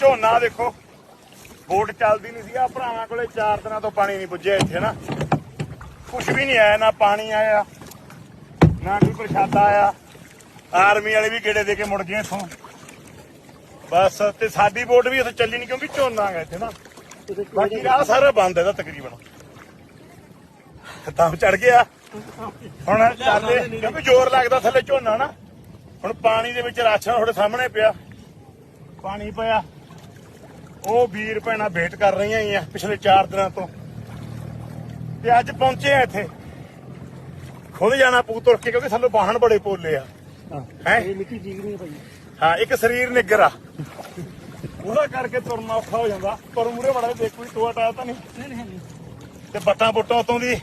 ਝੋਨਾ ਦੇਖੋ। ਬੋਟ ਚੱਲਦੀ ਨਹੀਂ ਸੀ ਆ ਭਰਾਵਾਂ ਕੋਲੇ 4 ਦਿਨਾਂ ਤੋਂ ਪਾਣੀ ਨਹੀਂ ਪੁੱਜਿਆ ਇੱਥੇ ਨਾ। ਕੁਝ ਵੀ ਨਹੀਂ ਆਇਆ, ਨਾ ਪਾਣੀ ਆਇਆ, ਨਾ ਕੋਈ ਪ੍ਰਸ਼ਾਦਾ ਆਇਆ। ਆਰਮੀ ਵਾਲੇ ਵੀ ਗੇੜੇ ਦੇ ਕੇ ਮੁੜ ਗਏ ਇੱਥੋਂ। ਬਸ, ਤੇ ਸਾਡੀ ਬੋਟ ਵੀ ਇੱਥੇ ਚੱਲੀ ਨਹੀਂ ਕਿਉਂਕਿ ਝੋਨਾ ਹੈਗਾ ਇੱਥੇ ਨਾ। ਬਾਕੀ ਰਾਹ ਸਾਰਾ ਬੰਦ ਹੈਗਾ ਤਕਰੀਬਨ। ਤਾਂ ਚੜ ਗਿਆ। ਹੁਣ ਚੱਲੇ ਕਿਉਂਕਿ ਜ਼ੋਰ ਲੱਗਦਾ ਥੱਲੇ ਝੋਨਾ ਨਾ। ਹੁਣ ਪਾਣੀ ਦੇ ਵਿੱਚ ਰਾਸ਼ਨ ਤੁਹਾਡੇ ਸਾਹਮਣੇ ਪਿਆ। ਪਾਣੀ ਪਿਆ। ਉਹ ਵੀਰ ਭੈਣਾਂ ਵੇਟ ਕਰ ਰਹੀਆਂ ਹੀ ਆ ਪਿਛਲੇ 4 ਦਿਨਾਂ ਤੋਂ। ਤੇ ਅੱਜ ਪਹੁੰਚੇ ਆ ਇੱਥੇ। ਖੁਦ ਜਾਣਾ ਪੂ ਤੁਰ ਕੇ ਕਿਉਂਕਿ ਥੱਲੋਂ ਬਾਹਣ ਬੜੇ ਪੋਲੇ ਆ। ਹੈ ਮਿੱਟੀ ਠੀਕ ਨਹੀਂ ਹੈ ਭਾਈ। ਹਾਂ ਇੱਕ ਸਰੀਰ ਨਿੱਗਰ ਆ। ਉਹਦਾ ਕਰਕੇ ਤੁਰਨਾ ਔਖਾ ਹੋ ਜਾਂਦਾ। ਪਰ ਮੂਰੇ ਬੜਾ ਦੇਖ ਕੋਈ ਟੋਆ ਟਾਇਆ ਤਾਂ ਨਹੀਂ? ਨਹੀਂ ਨਹੀਂ ਨਹੀਂ। ਤੇ ਬੱਟਾਂ ਬੁੱਟਾਂ ਉਤੋਂ ਦੀ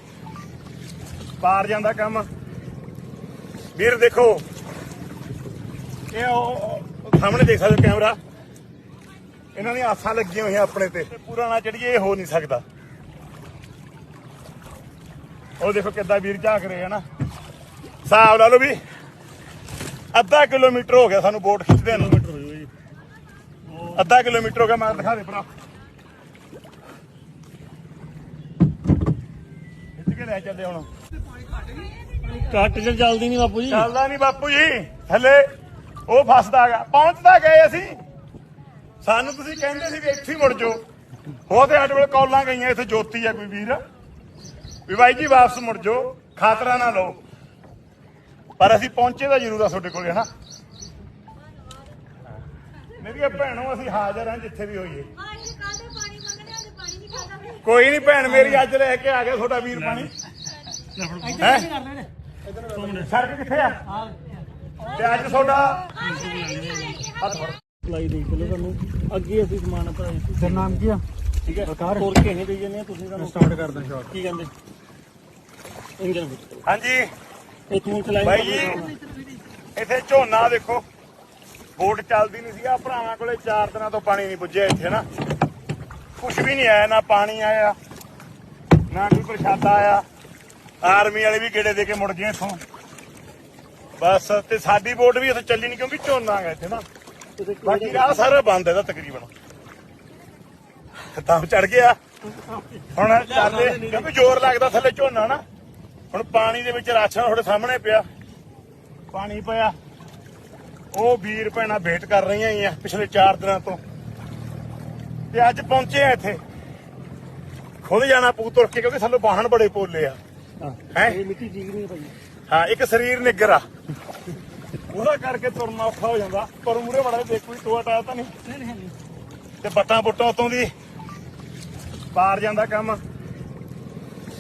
ਪਾਰ ਜਾਂਦਾ ਕੰਮ। ਵੀਰ ਦੇਖੋ ਇਹ ਉਹ ਸਾਹਮਣੇ ਦੇਖ ਸਕਦੇ ਕੈਮਰਾ। ਇਹਨਾਂ ਦੀਆਂ ਆਸਾਂ ਲੱਗੀਆਂ ਹੋਈਆਂ ਆਪਣੇ ਤੇ। ਤੇ ਪੂਰਾ ਨਾ ਚੜੀਏ ਇਹ ਹੋ ਨਹੀਂ ਸਕਦਾ। ਉਹ ਦੇਖੋ ਕਿੱਦਾਂ ਵੀਰ ਝਾਕ ਰਹੇ ਆ ਨਾ। ਹਿਸਾਬ ਲਾ ਲਓ ਵੀ ਅੱਧਾ ਕਿਲੋਮੀਟਰ ਹੋ ਗਿਆ ਸਾਨੂੰ ਬੋਟ ਖਿੱਚਦੇ ਨੂੰ। ਮੀਟਰ ਹੋ ਜੀ। ਅੱਧਾ ਕਿਲੋਮੀਟਰ ਹੋ ਗਿਆ ਮੈਂ ਦਿਖਾ ਦੇ ਭਰਾ। ਖਿੱਚ ਕੇ ਲੈ ਚੱਲੇ ਹੁਣ। ਕੱਟ ਚ ਚੱਲਦੀ ਨਹੀਂ ਬਾਪੂ ਜੀ। ਚੱਲਦਾ ਨਹੀਂ ਬਾਪੂ ਜੀ। ਹਲੇ ਉਹ ਫਸਦਾ ਗਾ। ਪਹੁੰਚਦਾ ਗਏ ਅਸੀਂ। ਸਾਨੂੰ ਤੁਸੀਂ ਕਹਿੰਦੇ ਸੀ ਵੀ ਇੱਥੇ ਹੀ ਮੁੜ ਜਾਓ। ਉਹ ਤੇ ਸਾਡੇ ਕੋਲ ਕੌਲਾਂ ਗਈਆਂ ਇੱਥੇ ਜੋਤੀ ਆ ਕੋਈ ਵੀਰ। ਵੀ ਬਾਈ ਜੀ ਵਾਪਸ ਮੁੜ ਜਾਓ ਖਾਤਰਾ ਨਾ ਲਓ। ਪਰ ਅਸੀਂ ਪਹੁੰਚੇ ਤਾਂ ਜ਼ਰੂਰ ਆ ਤੁਹਾਡੇ ਕੋਲੇ ਹਨਾ? ਮੇਰੀਆਂ ਭੈਣੋ ਅਸੀਂ ਹਾਜ਼ਰ ਹਾਂ ਜਿੱਥੇ ਵੀ ਹੋਈਏ। ਹਾਂ ਇਹ ਕੱਲ ਦੇ ਪਾਣੀ ਮੰਗਦੇ ਆ ਤੇ ਪਾਣੀ ਨਹੀਂ ਖਾਦਾ ਫਿਰ। ਕੋਈ ਨਹੀਂ ਭੈਣ ਮੇਰੀ ਅੱਜ ਲੈ ਕੇ ਆ ਗਿਆ ਤੁਹਾਡਾ ਵੀਰ ਪਾਣੀ। ਹੈਂ? ਸੜਕ ਕਿੱਥੇ ਆ? ਤੇ ਅੱਜ ਤੁਹਾਡਾ ਸਪਲਾਈ ਦੇ ਚਲੋ ਤੁਹਾਨੂੰ। ਅੱਗੇ ਅਸੀਂ ਸਮਾਨ ਆਪਾਂ ਤੇਰਾ ਨਾਮ ਕੀ ਆ? ਠੀਕ ਹੈ। ਬਕਾਰ। ਹੋਰ ਕੇ ਨਹੀਂ ਜਾਂਦੇ ਆ, ਤੁਸੀਂ ਸਾਨੂੰ? ਸਟਾਰਟ ਕਰਦਾ ਸ਼ਾਟ ਕੀ ਕਹਿੰਦੇ? ਇੰਜਨ ਵਿੱਚ ਹਾਂਜੀ ਇਥੋਂ ਚਲਾਈ ਬਾਈ ਜੀ ਇੱਥੇ ਝੋਨਾ ਦੇਖੋ। ਬੋਟ ਚੱਲਦੀ ਨਹੀਂ ਸੀ ਆ ਭਰਾਵਾਂ ਕੋਲੇ 4 ਦਿਨਾਂ ਤੋਂ ਪਾਣੀ ਨਹੀਂ ਪੁੱਜਿਆ ਇੱਥੇ ਨਾ। ਕੁਝ ਵੀ ਨਹੀਂ ਆਇਆ ਨਾ ਪਾਣੀ ਆਇਆ ਨਾ ਕੋਈ ਪ੍ਰਸ਼ਾਦਾ ਆਇਆ। ਆਰਮੀ ਵਾਲੇ ਵੀ ਗੇੜੇ ਦੇ ਕੇ ਮੁੜ ਗਏ ਇੱਥੋਂ। ਬਸ ਤੇ ਸਾਡੀ ਬੋਟ ਵੀ ਇੱਥੇ ਚੱਲੀ ਨਹੀਂ ਕਿਉਂਕਿ ਝੋਨਾ ਹੈਗਾ ਇੱਥੇ ਨਾ। ਬਾਕੀ ਸਾਰਾ ਬੰਦ ਹੈਗਾ ਤਕਰੀਬਨ। ਤਾਂ ਚੜ ਗਿਆ। ਹੁਣ ਚੱਲੇ ਕਿਉਂਕਿ ਜ਼ੋਰ ਲੱਗਦਾ ਥੱਲੇ ਝੋਨਾ ਨਾ। ਹੁਣ ਪਾਣੀ ਦੇ ਵਿੱਚ ਰਾਸ਼ਨ ਤੁਹਾਡੇ ਸਾਹਮਣੇ ਪਿਆ। ਪਾਣੀ ਪਿਆ। ਉਹ ਵੀਰ ਭੈਣਾਂ ਵੇਟ ਕਰ ਰਹੀਆਂ ਹੀ ਆ ਪਿਛਲੇ 4 ਦਿਨਾਂ ਤੋਂ। ਤੇ ਅੱਜ ਪਹੁੰਚੇ ਆ ਇੱਥੇ। ਖੁਦ ਜਾਣਾ ਪੂ ਤੁਰ ਕੇ ਕਿਉਂਕਿ ਥੱਲੋਂ ਬਾਹਣ ਬੜੇ ਪੋਲੇ ਆ। ਹੈ। ਇਹ ਮਿੱਟੀ ਠੀਕ ਨਹੀਂ ਭਾਈ। ਹਾਂ ਇੱਕ ਸਰੀਰ ਨਿੱਗਰ ਆ। ਉਹਦਾ ਕਰਕੇ ਤੁਰਨਾ ਔਖਾ ਹੋ ਜਾਂਦਾ ਪਰ ਮੂਰੇ ਬੜਾ ਦੇਖ ਕੋਈ ਟੋਆ ਟਾਇਆ ਤਾਂ ਨਹੀਂ। ਨਹੀਂ ਨਹੀਂ ਨਹੀਂ। ਤੇ ਬੱਟਾਂ ਬੁੱਟਾਂ ਉਤੋਂ ਦੀ ਪਾਰ ਜਾਂਦਾ ਕੰਮ।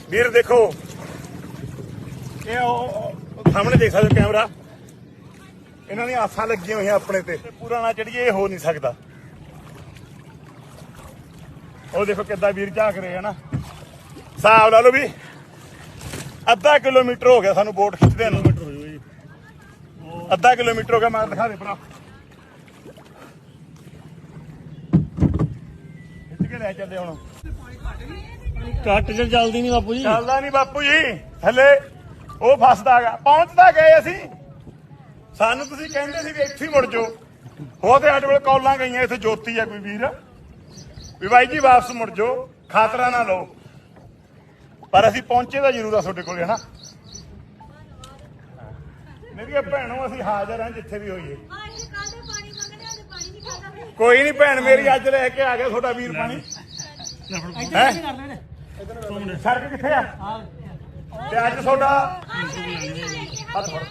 ਵੀਰ ਦੇਖੋ ਇਹ ਉਹ ਸਾਹਮਣੇ ਦੇਖ ਸਕਦੇ ਹੋ ਕੈਮਰਾ। ਇਹਨਾਂ ਦੀਆਂ ਆਸਾਂ ਲੱਗੀਆਂ ਹੋਈਆਂ ਆਪਣੇ ਤੇ ਪੂਰਾ ਨਾ ਚੜੀਏ ਇਹ ਹੋ ਨਹੀਂ ਸਕਦਾ। ਉਹ ਦੇਖੋ ਕਿੱਦਾਂ ਵੀਰ ਝਾਕ ਰਹੇ ਆ ਨਾ। ਹਿਸਾਬ ਲਾ ਲਓ ਵੀ ਅੱਧਾ ਕਿਲੋਮੀਟਰ ਹੋ ਗਿਆ ਸਾਨੂੰ ਬੋਟ ਖਿੱਚਦੇ ਨੂੰ। ਹੋ ਅੱਧਾ ਕਿਲੋਮੀਟਰ ਹੋ ਗਿਆ ਮੈਂ ਦਿਖਾ ਦੇ ਭਰਾ। ਕੇ ਲੈ ਚੱਲੇ ਹੁਣ। ਕੱਟ ਚ ਚੱਲਦੀ ਨਹੀਂ ਬਾਪੂ ਜੀ। ਚੱਲਦਾ ਨਹੀਂ ਬਾਪੂ ਜੀ। ਥੱਲੇ ਉਹ ਫਸਦਾ ਗਾ ਪਹੁੰਚਦਾ ਗਏ ਅਸੀਂ। ਸਾਨੂੰ ਤੁਸੀਂ ਕਹਿੰਦੇ ਸੀ ਵੀ ਇੱਥੇ ਹੀ ਮੁੜ ਜਾਓ। ਉਹ ਤੇ ਸਾਡੇ ਕੋਲ ਕੌਲਾਂ ਗਈਆਂ ਇੱਥੇ ਜੋਤੀ ਆ ਕੋਈ ਵੀਰ। ਵੀ ਬਾਈ ਜੀ ਵਾਪਸ ਮੁੜ ਜਾਓ। ਖਾਤਰਾ ਨਾ ਲਓ। ਪਰ ਅਸੀਂ ਪਹੁੰਚੇ ਤਾਂ ਜ਼ਰੂਰ ਆ ਤੁਹਾਡੇ ਕੋਲੇ ਹਨਾ? ਮੇਰੀਆਂ ਭੈਣੋ ਅਸੀਂ ਹਾਜ਼ਰ ਹਾਂ ਜਿੱਥੇ ਵੀ ਹੋਈਏ ਹਾਂ ਇਹ ਕੱਲ ਦੇ ਪਾਣੀ ਮੰਗਦੇ ਆ ਤੇ ਪਾਣੀ ਨਹੀਂ ਖਾਦਾ ਫਿਰ ਕੋਈ ਨਹੀਂ ਭੈਣ ਮੇਰੀ ਅੱਜ ਲੈ ਕੇ ਆ ਗਿਆ ਤੁਹਾਡਾ ਵੀਰ ਪਾਣੀ ਹੈ ਸੜਕ ਕਿੱਥੇ ਆ ਤੇ ਅੱਜ ਤੁਹਾਡਾ ਹੱਥ ਫੜ